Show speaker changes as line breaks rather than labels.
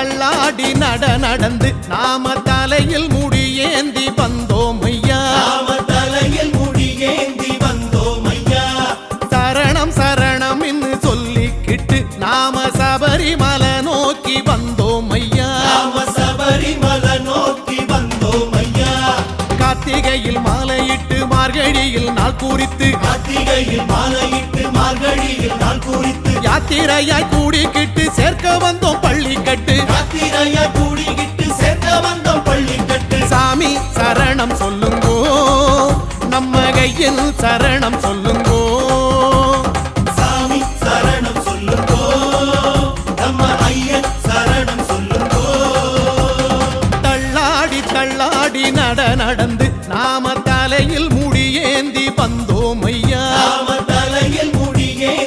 தள்ளாடி நட நடந்து நாம தலையில் முடி ஏந்தி வந்தோம் ஐயா
தலையில் முடியேந்தி வந்தோம் ஐயா
சரணம் சரணம் என்று சொல்லிக்கிட்டு நாம சபரிமலை நோக்கி வந்தோம் ஐயா
சபரிமலை நோக்கி வந்தோம் ஐயா
கார்த்திகையில் மாலையிட்டு மார்கழியில் நாள் குறித்து
கார்த்திகையில் மாலையிட்டு மார்கழியில் நாள் குறித்து
யாத்திரையாய் கூடிக்கிட்டு சேர்க்க வந்தோம் பள்ளி
பள்ளியாய கூடிக்கிட்டு சேர்ந்த வந்தோம் பள்ளி கட்டு
சாமி சரணம் சொல்லுங்கோ. நம்ம கையில் சரணம் சொல்லுங்கோ.
சாமி சரணம் சொல்லுங்கோ. நம்ம ஐயன் சரணம் சொல்லுங்கோ.
தள்ளாடி தள்ளாடி நட நடந்து நாம்